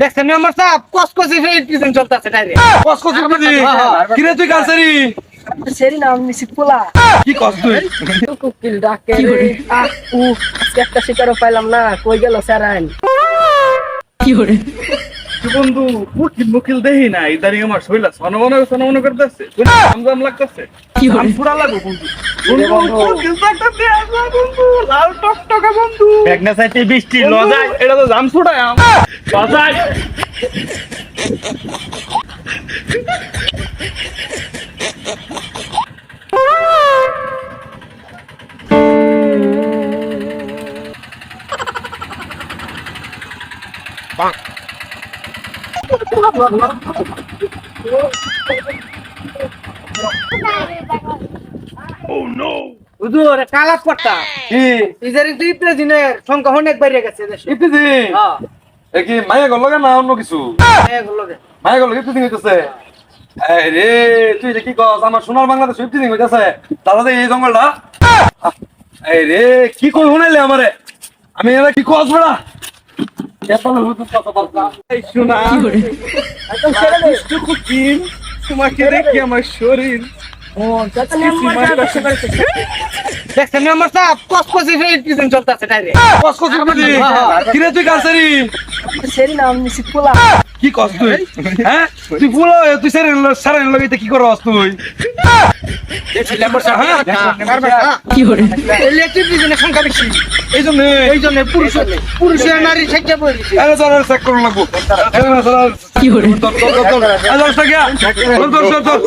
দেখছেন মেম্বার সাহেব কসকসি ফেরিটিজম চলতেছে ডাইরে কসকস করবি হ্যাঁ। কিরে তুই কালসারি? সেরি নাম নিছি পোলা। কি কস তুই? কুকিল ডাকে রে। আহ উ একটা শিকারও পাইলাম না। কই গেল স্যারাইন? বন্ধু মুখিল মুখিল দেহি না। ইদারিং আমার শৈলা সনমনে সনমনে করতেছে আমজাম লাগতেছে। আম পুরা লাগো বন্ধু। বন্ধু। লাগতেছে বন্ধু। লাল টকটকা বন্ধু বৃষ্টি লজায় এটা তো জাম ছুটায় লজায় oh no! হুজুর কালাক পড়তা কি ইজারিং সংখ্যা অনেক বেড়ে গেছে ইপ্রেজি হ্যাঁ। এ গল না অন্য কিছু? মায়ে গল লাগে। মায়া গল লাগে ইপ্রেজিং হইতাছে। আরে তুই কি কস? আমার সোনার বাংলাদেশ ইপ্রেজিং হইতাছে। দাদা এই জঙ্গলটা। আরে কি কই হনাইলে আমারে? আমি এরা কি কস বড়া? তোমাকে দেখি আমার শরীর। মানে দেখছেন আমার সাপ কসকসি ফেলিটিজম চলতেছে ডাইরে কসকসি ফেলি কিরে তুই কালসারি সেরি? নাম নিছি পোলা। হ্যাঁ, কি কস তুই? হ্যাঁ তুই পোলা তুই সেরি সারেন লগে করস তুই? হ্যাঁ, হ্যাঁ। কি এই জন্য এই জন্য পুরুষ পুরুষের নারী শিক্ষা পড়েছে আরে স্যার আর চেক করুন লাগবো। আরে স্যার কি হরে তোর তোর তোর আরে স্যার কি? তোর তোর তোর